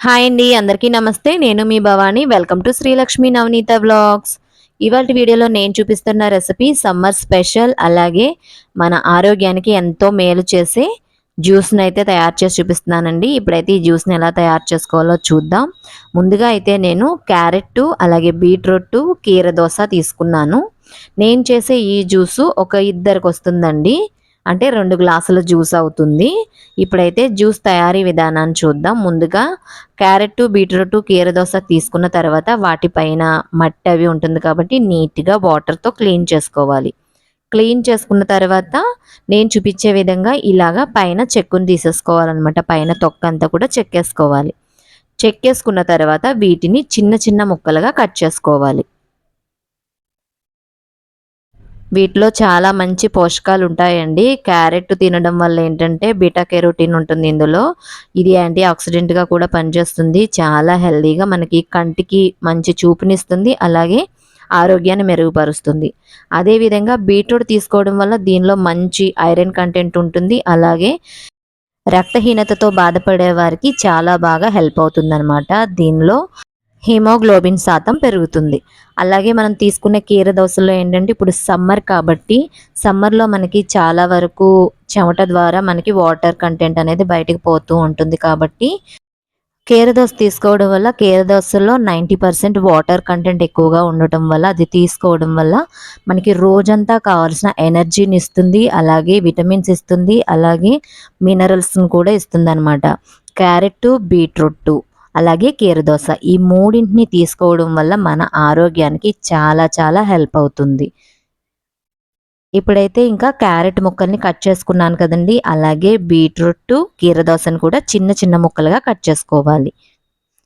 Hi అండి అందరికీ నమస్తే. నేను మీ Bhavani. Welcome to Srilakshmi Navaneetha vlogs. ఇవాళ వీడియోలో నేను చూపిస్తున్న రెసిపీ సమ్మర్ స్పెషల్ అలాగే మన ఆరోగ్యానికి ఎంతో మేలు చేసే జ్యూస్ని అయితే తయారు చేసి చూపిస్తున్నానండి. ఇప్పుడైతే ఈ జ్యూస్ని ఎలా తయారు చేసుకోవాలో చూద్దాం. ముందుగా అయితే నేను క్యారెట్ అలాగే బీట్రూట్ కీర దోశ తీసుకున్నాను. నేను చేసే ఈ జ్యూసు ఒక ఇద్దరికి వస్తుందండి. అంటే రెండు గ్లాసుల జ్యూస్ అవుతుంది. ఇప్పుడైతే జ్యూస్ తయారీ విధానాన్ని చూద్దాం. ముందుగా క్యారెట్ బీట్రూట్ కీరదోస తీసుకున్న తర్వాత వాటిపైన మట్టి అవి ఉంటుంది కాబట్టి నీట్గా వాటర్తో క్లీన్ చేసుకోవాలి. క్లీన్ చేసుకున్న తర్వాత నేను చూపించే విధంగా ఇలాగా పైన చెక్కును తీసేసుకోవాలన్నమాట. పైన తొక్క అంతా కూడా చెక్కేసుకోవాలి. చెక్కేసుకున్న తర్వాత వీటిని చిన్న చిన్న ముక్కలుగా కట్ చేసుకోవాలి. వీటిలో చాలా మంచి పోషకాలు ఉంటాయండి క్యారెట్ తినడం వల్ల ఏంటంటే బీటా కెరోటిన్ ఉంటుంది ఇందులో. ఇది యాంటీ ఆక్సిడెంట్గా కూడా పనిచేస్తుంది. చాలా హెల్దీగా మనకి కంటికి మంచి చూపునిస్తుంది. అలాగే ఆరోగ్యాన్ని మెరుగుపరుస్తుంది. అదేవిధంగా బీట్రూట్ తీసుకోవడం వల్ల దీనిలో మంచి ఐరన్ కంటెంట్ ఉంటుంది. అలాగే రక్తహీనతతో బాధపడే వారికి చాలా బాగా హెల్ప్ అవుతుంది దీనిలో హిమోగ్లోబిన్ శాతం పెరుగుతుంది. అలాగే మనం తీసుకునే కీర దోశలో ఏంటంటే ఇప్పుడు సమ్మర్ కాబట్టి సమ్మర్లో మనకి చాలా వరకు చెమట ద్వారా మనకి వాటర్ కంటెంట్ అనేది బయటకు పోతూ ఉంటుంది కాబట్టి కీర దోశ తీసుకోవడం వల్ల కీర దోశలో నైంటీ పర్సెంట్ వాటర్ కంటెంట్ ఎక్కువగా ఉండటం వల్ల అది తీసుకోవడం వల్ల మనకి రోజంతా కావాల్సిన ఎనర్జీని ఇస్తుంది. అలాగే విటమిన్స్ ఇస్తుంది. అలాగే మినరల్స్ని కూడా ఇస్తుంది అనమాట క్యారెట్ బీట్రూట్ అలాగే కీరదోస ఈ మూడింటిని తీసుకోవడం వల్ల మన ఆరోగ్యానికి చాలా చాలా హెల్ప్ అవుతుంది. ఇప్పుడైతే ఇంకా క్యారెట్ ముక్కల్ని కట్ చేసుకున్నాను కదండి. అలాగే బీట్రూట్ కీరదోసను కూడా చిన్న చిన్న ముక్కలుగా కట్ చేసుకోవాలి.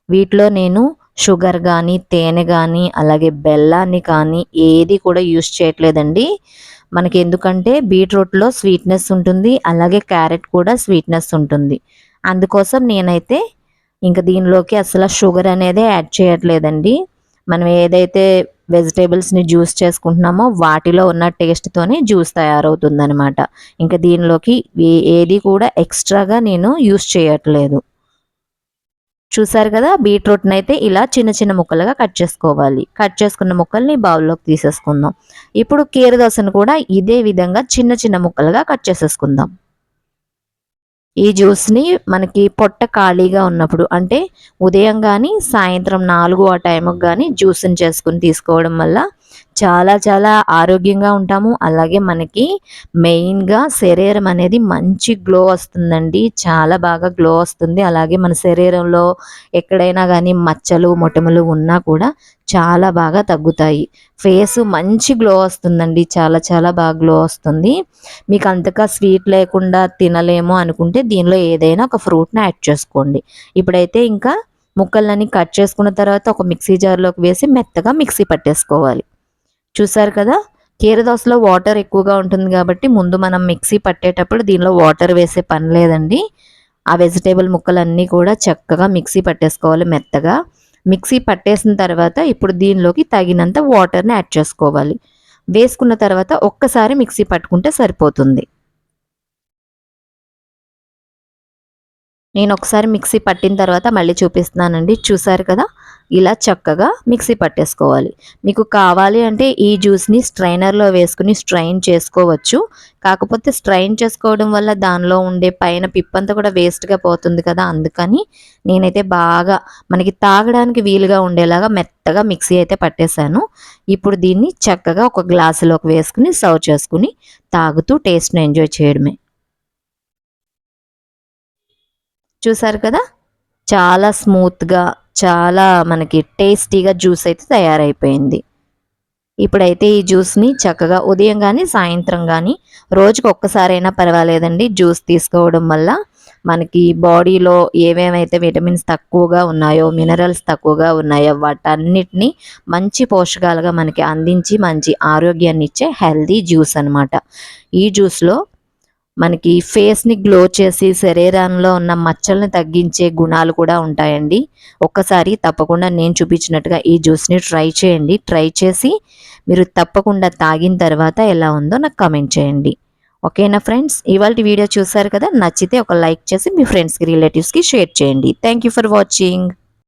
వీటిలో నేను షుగర్ కానీ తేనె కానీ అలాగే బెల్లాన్ని కానీ ఏది కూడా యూస్ చేయట్లేదండి. మనకి ఎందుకంటే బీట్రూట్లో స్వీట్నెస్ ఉంటుంది అలాగే క్యారెట్ కూడా స్వీట్నెస్ ఉంటుంది. అందుకోసం నేనైతే ఇంకా దీనిలోకి అసలు షుగర్ అనేది యాడ్ చేయట్లేదండి. మనం ఏదైతే వెజిటేబుల్స్ని జ్యూస్ చేసుకుంటున్నామో వాటిలో ఉన్న టేస్ట్తోనే జ్యూస్ తయారవుతుంది అనమాట ఇంకా దీనిలోకి ఏది కూడా ఎక్స్ట్రాగా నేను యూస్ చేయట్లేదు. చూసారు కదా బీట్రూట్ని అయితే ఇలా చిన్న చిన్న ముక్కలుగా కట్ చేసుకోవాలి. కట్ చేసుకున్న ముక్కల్ని బౌల్లోకి తీసేసుకుందాం. ఇప్పుడు కీరదోసను కూడా ఇదే విధంగా చిన్న చిన్న ముక్కలుగా కట్ చేసేసుకుందాం. ఈ జ్యూస్ని మనకి పొట్ట ఖాళీగా ఉన్నప్పుడు అంటే ఉదయం కానీ సాయంత్రం నాలుగు ఆ టైంకి కానీ జ్యూస్ని చేసుకుని తీసుకోవడం వల్ల చాలా చాలా ఆరోగ్యంగా ఉంటాము. అలాగే మనకి మెయిన్గా శరీరం అనేది మంచి గ్లో వస్తుందండి. చాలా బాగా గ్లో వస్తుంది. అలాగే మన శరీరంలో ఎక్కడైనా కానీ మచ్చలు మొటములు ఉన్నా కూడా చాలా బాగా తగ్గుతాయి. ఫేస్ మంచి గ్లో వస్తుందండి. చాలా చాలా బాగా గ్లో వస్తుంది. మీకు అంతగా స్వీట్ లేకుండా తినలేము అనుకుంటే దీనిలో ఏదైనా ఒక ఫ్రూట్ని యాడ్ చేసుకోండి. ఇప్పుడైతే ఇంకా ముక్కలన్నీ కట్ చేసుకున్న తర్వాత ఒక మిక్సీ జార్లోకి వేసి మెత్తగా మిక్సీ పట్టేసుకోవాలి. చూసారు కదా? కీరదోసలో వాటర్ ఎక్కువగా ఉంటుంది కాబట్టి ముందు మనం మిక్సీ పట్టేటప్పుడు దీనిలో వాటర్ వేసే పని లేదండి. ఆ వెజిటేబుల్ ముక్కలన్నీ కూడా చక్కగా మిక్సీ పట్టేసుకోవాలి మెత్తగా. మిక్సీ పట్టేసిన తర్వాత ఇప్పుడు దీనిలోకి తగినంత వాటర్ని యాడ్ చేసుకోవాలి. వేసుకున్న తర్వాత ఒక్కసారి మిక్సీ పట్టుకుంటే సరిపోతుంది. నేను ఒకసారి మిక్సీ పట్టిన తర్వాత మళ్ళీ చూపిస్తున్నానండి. చూసారు కదా? ఇలా చక్కగా మిక్సీ పట్టేసుకోవాలి. మీకు కావాలి అంటే ఈ జ్యూస్ని స్ట్రైనర్లో వేసుకుని స్ట్రైన్ చేసుకోవచ్చు. కాకపోతే స్ట్రైన్ చేసుకోవడం వల్ల దానిలో ఉండే పైన పిప్పంతా కూడా వేస్ట్గా పోతుంది కదా? అందుకని నేనైతే బాగా మనకి తాగడానికి వీలుగా ఉండేలాగా మెత్తగా మిక్సీ అయితే పట్టేశాను. ఇప్పుడు దీన్ని చక్కగా ఒక గ్లాసులోకి వేసుకుని సర్వ్ చేసుకుని తాగుతూ టేస్ట్ని ఎంజాయ్ చేయడమే. చూసారు కదా? చాలా స్మూత్గా చాలా మనకి టేస్టీగా జ్యూస్ అయితే తయారైపోయింది. ఇప్పుడైతే ఈ జ్యూస్ని చక్కగా ఉదయం కానీ సాయంత్రం కానీ రోజుకి ఒక్కసారైనా పర్వాలేదండి. జ్యూస్ తీసుకోవడం వల్ల మనకి బాడీలో ఏమేమైతే విటమిన్స్ తక్కువగా ఉన్నాయో మినరల్స్ తక్కువగా ఉన్నాయో వాటన్నిటిని మంచి పోషకాలుగా మనకి అందించి మంచి ఆరోగ్యాన్ని ఇచ్చే హెల్దీ జ్యూస్ అనమాట ఈ జ్యూస్లో మనకి ఫేస్ని గ్లో చేసి శరీరంలో ఉన్న మచ్చల్ని తగ్గించే గుణాలు కూడా ఉంటాయండి. ఒక్కసారి తప్పకుండా నేను చూపించినట్టుగా ఈ జ్యూస్ని ట్రై చేయండి. ట్రై చేసి మీరు తప్పకుండా తాగిన తర్వాత ఎలా ఉందో నాకు కమెంట్ చేయండి. ఓకేనా ఫ్రెండ్స్ ఇవాళ వీడియో చూసారు కదా? నచ్చితే ఒక లైక్ చేసి మీ ఫ్రెండ్స్కి రిలేటివ్స్కి షేర్ చేయండి. Thank you for watching